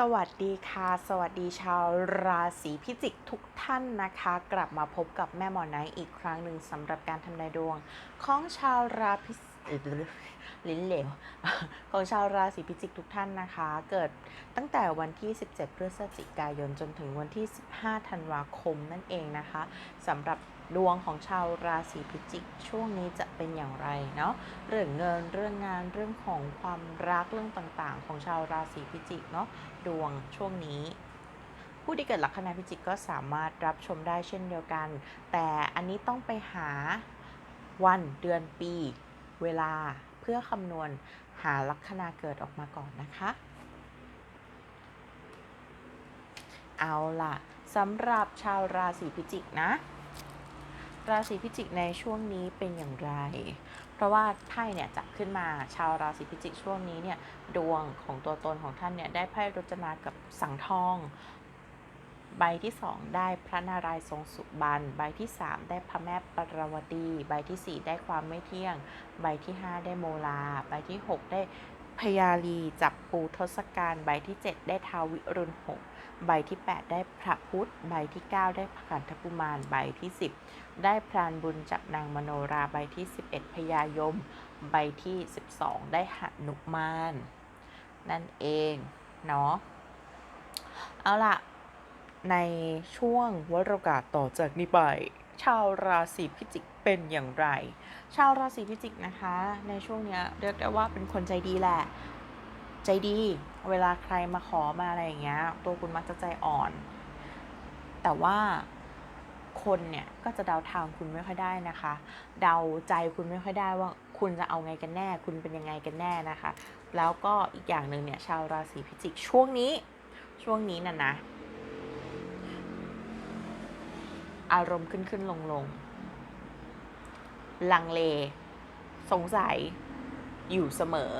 สวัสดีค่ะ สวัสดีชาวราศีพิจิกทุกท่านนะคะ กลับมาพบกับแม่หมอไนท์อีกครั้งหนึ่งสำหรับการทำนายดวง ของชาวราพิสเอ่อลิ้นเหลวของชาวราศีพิจิกทุกท่านนะคะ เกิดตั้งแต่วันที่ 17 พฤศจิกายนจนถึงวันที่ 15 ธันวาคมนั่นเองนะคะสำหรับ ดวงของชาวราศีพิจิก ช่วงนี้จะเป็นอย่างไรเนาะเรื่องเงินเรื่องงานเรื่องของความรักเรื่องต่างๆ ของชาวราศีพิจิกเนาะดวงช่วงนี้ผู้ที่เกิดลัคนาพิจิกก็สามารถรับชมได้เช่นเดียวกัน แต่อันนี้ต้องไปหาวันเดือนปี เวลาเพื่อคำนวณหาลัคนาเกิดออกมาก่อนนะคะ เอาล่ะสำหรับชาวราศีพิจิกนะ ราศีพิจิกในช่วงนี้เป็นอย่างไร เพราะว่าไพ่เนี่ยจับขึ้นมาชาวราศีพิจิกช่วงนี้เนี่ยดวงของตัวตนของท่านเนี่ยได้ไพ่รจนากับสังทอง ใบที่ 2 ได้พระนารายณ์ทรงสุบรรณใบที่ 3 ได้พระแม่ปรวตี ใบทีสี่ 4 ได้ความไม่เที่ยง ใบที่ 5 ได้โมลา ใบที่ 6 ได้ พยาลีจับปูทศกัณฐ์ใบที่ 7 ได้ทาวิรุณหกใบที่ 8 ได้พระพุทธ ใบที่ 9 ได้พระขันธกุมาร ใบที่ 10 ได้พรานบุญจับนางมโนรา ใบที่ 11 พยายม ใบที่ 12 ได้หนุมาน นั่นเอง เนาะ เอาล่ะ ในช่วงวรกาสต่อจากนี้ไปาวราศีพิจิกเป็นอย่างไร ชาวราศีพิจิกนะคะ ในช่วงเนี้ยเรียกได้ว่าเป็นคนใจดีแหละ ใจดี เวลาใครมาขอมาอะไรอย่างเงี้ย ตัวคุณมักจะใจอ่อน แต่ว่าคนเนี่ยก็จะเดาทางคุณไม่ค่อยได้นะคะ เดาใจคุณไม่ค่อยได้ว่าคุณจะเอาไงกันแน่ คุณเป็นยังไงกันแน่นะคะ แล้วก็อีกอย่างหนึ่งเนี่ยชาวราศีพิจิกช่วงนี้ช่วงนี้น่ะนะ อารมณ์ขึ้นขึ้นลงลงลังเล สงสัย อยู่เสมอ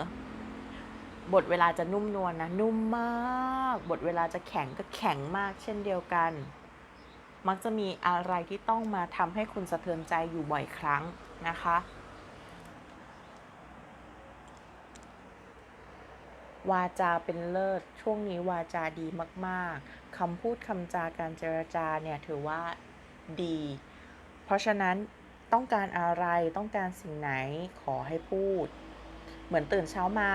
บทเวลาจะนุ่มนวลนะ นุ่มมาก บทเวลาจะแข็งก็แข็งมาก เช่นเดียวกัน มักจะมีอะไรที่ต้องมาทำให้คุณสะเทือนใจอยู่บ่อยครั้งนะคะ วาจาเป็นเลิศ ช่วงนี้วาจาดีมาก ๆคำพูดคำจาการเจรจาเนี่ยถือว่า ดี เพราะฉะนั้นต้องการอะไรต้องการสิ่งไหนขอให้พูด เหมือนตื่นเช้ามา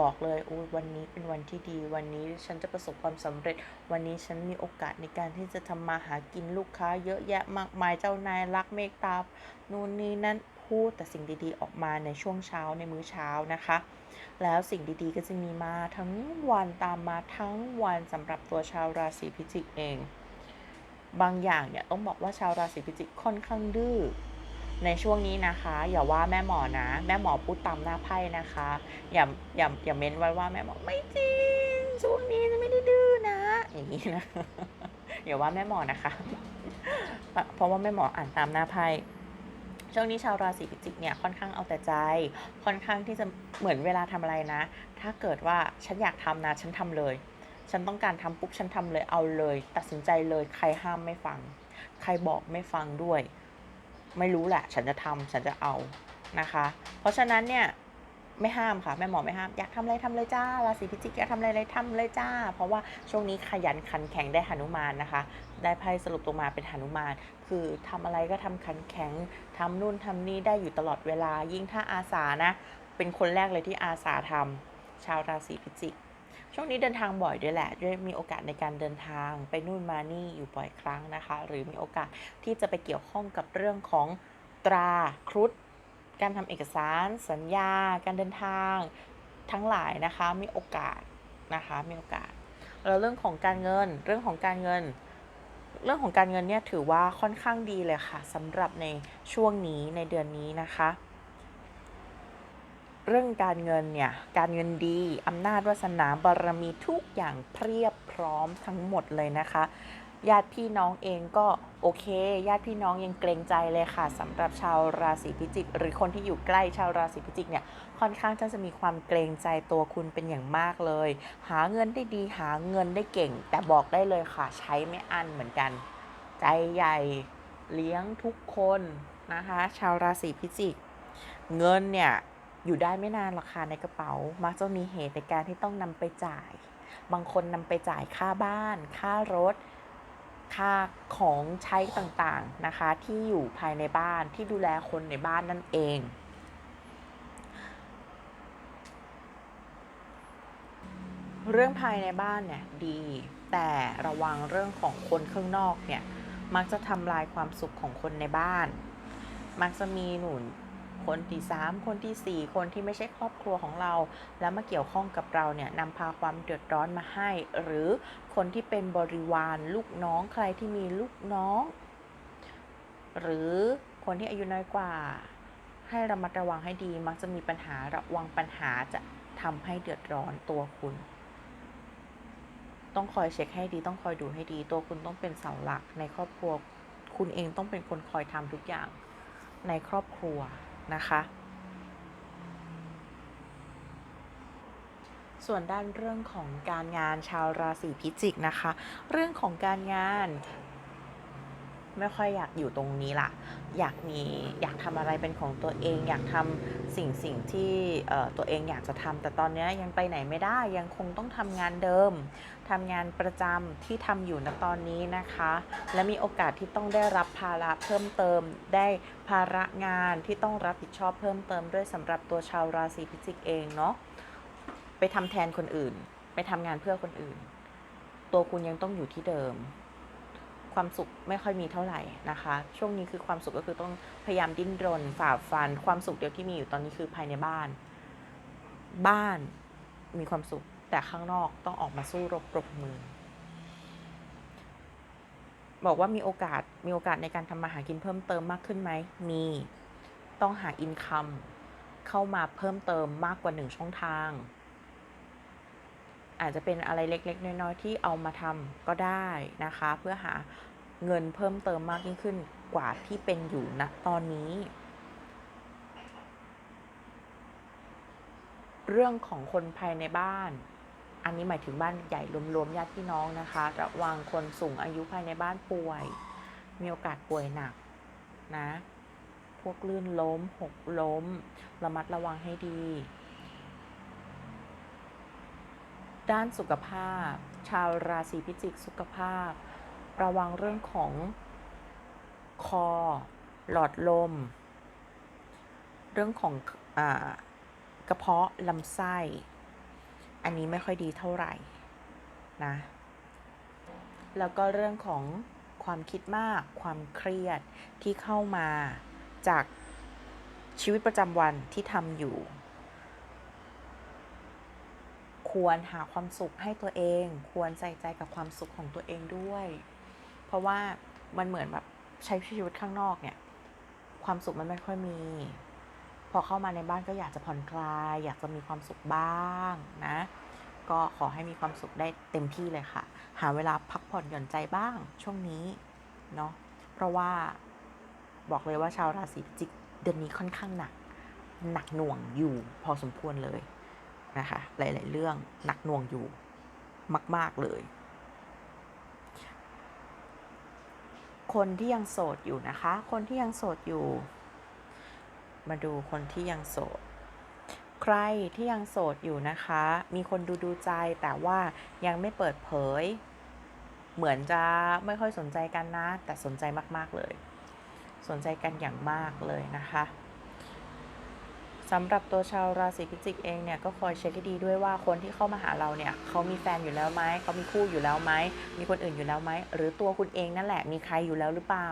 บอกเลยอุยวันนี้เป็นวันที่ดี วันนี้ฉันจะประสบความสำเร็จ วันนี้ฉันมีโอกาสในการที่จะทำมาหากินลูกค้า เยอะแยะมากมายเจ้านายรักเมตตานู่นนี่นั่นพูดแต่สิ่งดีๆออกมาในช่วงเช้าในมื้อเช้านะคะ แล้วสิ่งดีๆก็จะมีมาทั้งวันตามมาทั้งวันสำหรับตัวชาวราศีพิจิกเอง บางอย่างเนี่ยต้องบอกว่าชาวราศีพิจิกค่อนข้างดื้อในช่วงนี้นะคะ อย่าว่าแม่หมอนะ แม่หมอพูดตามหน้าไพ่นะคะ อย่าอย่าอย่าเม้นไว้ว่าแม่หมอไม่จริงช่วงนี้จะไม่ได้ดื้อนะอย่างนี้นะอย่าว่าแม่หมอนะคะ เพราะว่าแม่หมออ่านตามหน้าไพ่ช่วงนี้ชาวราศีพิจิกเนี่ยค่อนข้างเอาแต่ใจ ค่อนข้างที่จะเหมือนเวลาทำอะไรนะ ถ้าเกิดว่าฉันอยากทำนะ ฉันทำเลย ฉันต้องการทำปุ๊บฉันทำเลยเอาเลย ตัดสินใจเลยใครห้ามไม่ฟัง ใครบอกไม่ฟังด้วย ไม่รู้แหละ ฉันจะทำฉันจะเอานะคะ เพราะฉะนั้นเนี่ยไม่ห้ามค่ะแม่หมอไม่ห้ามอยากทำอะไรทำเลยจ้าราศีพิจิกอยากทำอะไรอะไรทำเลยจ้า เพราะว่าช่วงนี้ขยันขันแข็งได้หนุมานนะคะ ได้ไพ่สรุปตัวมาเป็นหนุมาน คือทำอะไรก็ทำขันแข็งทำนู่นทำนี่ได้อยู่ตลอดเวลายิ่งถ้าอาสานะ เป็นคนแรกเลยที่อาสาทำชาวราศีพิจิก ช่วงนี้เดินทางบ่อยด้วยแหละด้วยมีโอกาสในการเดินทางไปนู่นมานี่อยู่บ่อยครั้งนะคะ หรือมีโอกาสที่จะไปเกี่ยวข้องกับเรื่องของตราครุฑการทำเอกสาร สัญญา การเดินทางทั้งหลายนะคะมีโอกาสนะคะมีโอกาสแล้วเรื่องของการเงินเรื่องของการเงิน เรื่องของการเงินเนี่ยถือว่าค่อนข้างดีเลยค่ะสำหรับในช่วงนี้ในเดือนนี้นะคะ เรื่องการเงินเนี่ย การเงินดีอำนาจวาสนาบารมีทุกอย่างเพียบพร้อมทั้งหมดเลยนะคะ ญาติพี่น้องเองก็โอเค ญาติพี่น้องยังเกรงใจเลยค่ะสำหรับชาวราศีพิจิก หรือคนที่อยู่ใกล้ชาวราศีพิจิกเนี่ยค่อนข้างจะมีความเกรงใจตัวคุณเป็นอย่างมากเลย หาเงินได้ดีหาเงินได้เก่ง แต่บอกได้เลยค่ะใช้ไม่อั้นเหมือนกัน ใจใหญ่เลี้ยงทุกคนนะคะ ชาวราศีพิจิก เงินเนี่ย อยู่ได้ไม่นานหรอกค่ะในกระเป๋า มักจะมีเหตุในการที่ต้องนำไปจ่าย บางคนนำไปจ่ายค่าบ้าน ค่ารถ ค่าของใช้ต่างๆนะคะ ที่อยู่ภายในบ้านที่ดูแลคนในบ้านนั่นเองเรื่องภายในบ้านเนี่ยดี แต่ระวังเรื่องของคนข้างนอกเนี่ย มักจะทำลายความสุขของคนในบ้าน มักจะมีหนุน คนที่สามคนที่สี่คนที่ไม่ใช่ครอบครัวของเรา แล้วมาเกี่ยวข้องกับเราเนี่ยนำพาความเดือดร้อนมาให้ หรือคนที่เป็นบริวารลูกน้องใครที่มีลูกน้อง หรือคนที่อายุน้อยกว่า ให้ระมัดระวังให้ดี มักจะมีปัญหาระวังปัญหาจะทำให้เดือดร้อนตัวคุณ ต้องคอยเช็คให้ดีต้องคอยดูให้ดีตัวคุณต้องเป็นเสาหลักในครอบครัว คุณเองต้องเป็นคนคอยทำทุกอย่างในครอบครัว นะคะ ส่วนด้านเรื่องของการงานชาวราศีพิจิกนะคะ เรื่องของการงาน ไม่ค่อยอยากอยู่ตรงนี้ละอยากมีอยากทำอะไรเป็นของตัวเอง อยากทำสิ่งสิ่งที่ตัวเองอยากจะทำแต่ตอนนี้ยังไปไหนไม่ได้ยังคงต้องทำงานเดิมทำงานประจำที่ทำอยู่ณตอนนี้นะคะ และมีโอกาสที่ต้องได้รับภาระเพิ่มเติม ได้ภาระงานที่ต้องรับผิดชอบเพิ่มเติมด้วยสำหรับตัวชาวราศีพิจิกเองเนาะไปทำแทนคนอื่น ไปทำงานเพื่อคนอื่น ตัวคุณยังต้องอยู่ที่เดิม ความสุขไม่ค่อยมีเท่าไหร่นะคะ ช่วงนี้คือความสุขก็คือต้องพยายามดิ้นรนฝ่าฟัน ความสุขเดียวที่มีอยู่ตอนนี้คือภายในบ้าน บ้านมีความสุข แต่ข้างนอกต้องออกมาสู้รบปรบมือ บอกว่ามีโอกาสมีโอกาสในการทำมาหากินเพิ่มเติมมากขึ้นไหมมีต้องหาอินคัมเข้ามาเพิ่มเติมมากกว่าหนึ่งช่องทาง อาจจะเป็นอะไรเล็ก ๆ น้อยๆที่เอามาทำก็ได้นะคะ เพื่อหาเงินเพิ่มเติมมากยิ่งขึ้นกว่าที่เป็นอยู่ณตอนนี้ เรื่องของคนภายในบ้าน อันนี้หมายถึงบ้านใหญ่รวมๆญาติพี่น้องนะคะ ระวังคนสูงอายุภายในบ้านป่วย มีโอกาสป่วยหนักนะ พวกลื่นล้ม หกล้ม ระมัดระวังให้ดี ด้านสุขภาพ ชาวราศีพิจิกสุขภาพ ระวังเรื่องของคอ หลอดลม เรื่องของอกระเพาะลำไส้ อันนี้ไม่ค่อยดีเท่าไหร่นะแล้วก็เรื่องของความคิดมาก ความเครียดที่เข้ามาจากชีวิตประจำวันที่ทำอยู่ ควรหาความสุขให้ตัวเอง ควรใส่ใจกับความสุขของตัวเองด้วย เพราะว่ามันเหมือนแบบใช้ชีวิตข้างนอกเนี่ย ความสุขมันไม่ค่อยมี พอเข้ามาในบ้านก็อยากจะผ่อนคลาย อยากจะมีความสุขบ้างนะ ก็ขอให้มีความสุขได้เต็มที่เลยค่ะ หาเวลาพักผ่อนหย่อนใจบ้างช่วงนี้เนาะเพราะว่าบอกเลยว่าชาวราศีพิจิกเดือนนี้ค่อนข้างหนัก หนักหน่วงอยู่พอสมควรเลย นะคะ หลาย ๆ เรื่องหนักหน่วงอยู่มาก ๆ เลย คนที่ยังโสดอยู่นะคะ คนที่ยังโสดอยู่ มาดูคนที่ยังโสด ใครที่ยังโสดอยู่นะคะ มีคนดูดูใจแต่ว่ายังไม่เปิดเผย เหมือนจะไม่ค่อยสนใจกันนะ แต่สนใจมาก ๆ เลย สนใจกันอย่างมากเลยนะคะ สำหรับตัวชาวราศีพิจิกเองเนี่ยก็คอยเช็คให้ดีด้วยว่าคนที่เข้ามาหาเราเนี่ยเขามีแฟนอยู่แล้วไหมเขามีคู่อยู่แล้วไหมมีคนอื่นอยู่แล้วไหมหรือตัวคุณเองนั่นแหละมีใครอยู่แล้วหรือเปล่า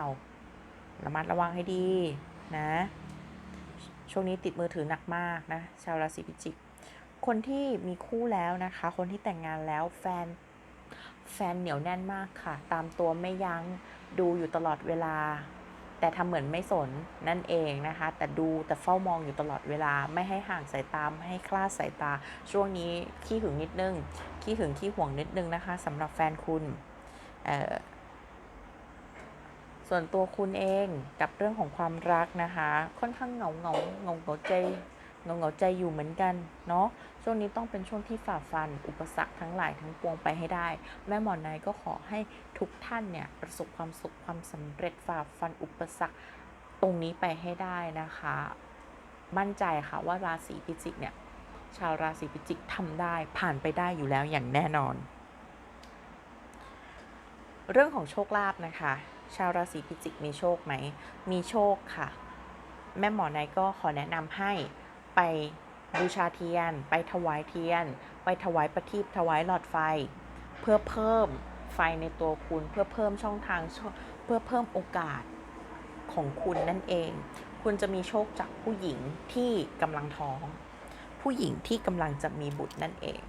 ระมัดระวังให้ดีนะ ช่วงนี้ติดมือถือหนักมากนะชาวราศีพิจิก คนที่มีคู่แล้วนะคะ คนที่แต่งงานแล้วแฟนแฟนเหนียวแน่นมากค่ะ ตามตัวไม่ยัง้งดูอยู่ตลอดเวลา แต่ทำเหมือนไม่สนนั่นเองนะคะ แต่ดูแต่เฝ้ามองอยู่ตลอดเวลาไม่ให้ห่างสายตาไม่ให้คลาดสายตา ช่วงนี้ขี้หึงนิดนึงขี้หึงขี้ห่วงนิดนึงนะคะสำหรับแฟนคุณส่วนตัวคุณเองกับเรื่องของความรักนะคะ ค่อนข้างเหงาเหงาเหงาเหงาใจ เงาเหงาใจอยู่เหมือนกันเนาะช่วงนี้ต้องเป็นช่วงที่ฝ่าฟัน อุปสรรคทั้งหลายทั้งปวงไปให้ได้ แม่หมอนายก็ขอให้ทุกท่านเนี่ยประสบความสุขความสำเร็จฝ่าฟันอุปสรรคตรงนี้ไปให้ได้นะคะ มั่นใจค่ะว่าราศีพิจิกเนี่ยชาวราศีพิจิกทำได้ผ่านไปได้อยู่แล้วอย่างแน่นอน เรื่องของโชคลาภนะคะ ชาวราศีพิจิกมีโชคไหม มีโชคค่ะ แม่หมอนายก็ขอแนะนำให้ ไปบูชาเทียน ไปถวายเทียน ไปถวายประทีปถวายหลอดไฟ เพื่อเพิ่มไฟในตัวคุณเพื่อเพิ่มช่องทางเพื่อเพิ่มโอกาสของคุณนั่นเอง คุณจะมีโชคจากผู้หญิงที่กำลังท้อง ผู้หญิงที่กำลังจะมีบุตรนั่นเอง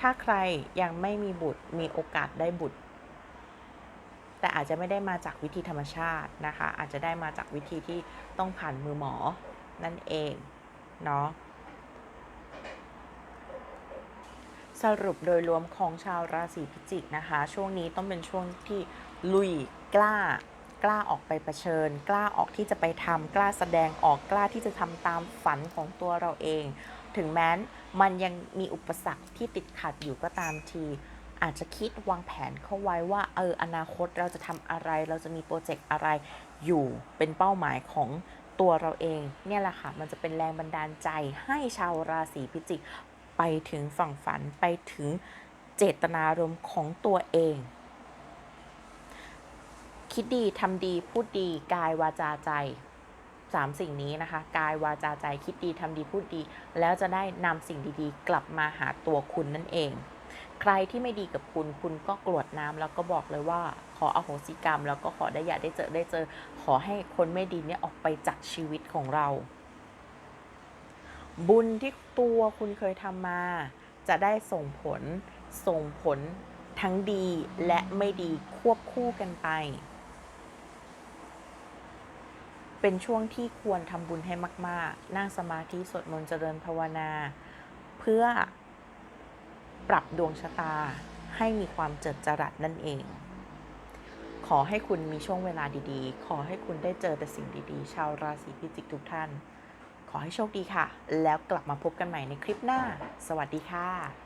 ถ้าใครยังไม่มีบุตรมีโอกาสได้บุตร แต่อาจจะไม่ได้มาจากวิธีธรรมชาตินะคะ อาจจะได้มาจากวิธีที่ต้องผ่านมือหมอ นั่นเองเนาะสรุปโดยรวมของชาวราศีพิจิกนะคะ ช่วงนี้ต้องเป็นช่วงที่ลุยกล้ากล้าออกไปเผชิญ กล้าออกที่จะไปทำกล้าแสดงออกกล้าที่จะทำตามฝันของตัวเราเอง ถึงแม้นมันยังมีอุปสรรคที่ติดขัดอยู่ก็ตามที อาจจะคิดวางแผนเข้าไว้ว่าเอออนาคตเราจะทำอะไร เราจะมีโปรเจกต์อะไรอยู่เป็นเป้าหมายของ ตัวเราเองเนี่ยแหละค่ะ มันจะเป็นแรงบันดาลใจให้ชาวราศีพิจิก ไปถึงฝั่งฝันไปถึงเจตนารมณ์ของตัวเอง คิดดีทำดีพูดดีกายวาจาใจสามสิ่งนี้นะคะ กายวาจาใจคิดดีทำดีพูดดี แล้วจะได้นำสิ่งดีๆ กลับมาหาตัวคุณนั่นเอง ใครที่ไม่ดีกับคุณคุณก็กรวดน้ำแล้วก็บอกเลยว่า ขออโหสิกรรม แล้วก็ขอได้อย่าได้เจอได้เจอ ขอให้คนไม่ดีเนี่ยออกไปจากชีวิตของเรา บุญที่ตัวคุณเคยทำมา จะได้ส่งผลส่งผลทั้งดีและไม่ดีควบคู่กันไป เป็นช่วงที่ควรทำบุญให้มาก ๆ นั่งสมาธิสวดมนต์เจริญภาวนา เพื่อปรับดวงชะตาให้มีความเจิดจรัสนั่นเอง ขอให้คุณมีช่วงเวลาดีๆ ขอให้คุณได้เจอแต่สิ่งดีๆ ชาวราศีพิจิกทุกท่าน ขอให้โชคดีค่ะ แล้วกลับมาพบกันใหม่ในคลิปหน้า สวัสดีค่ะ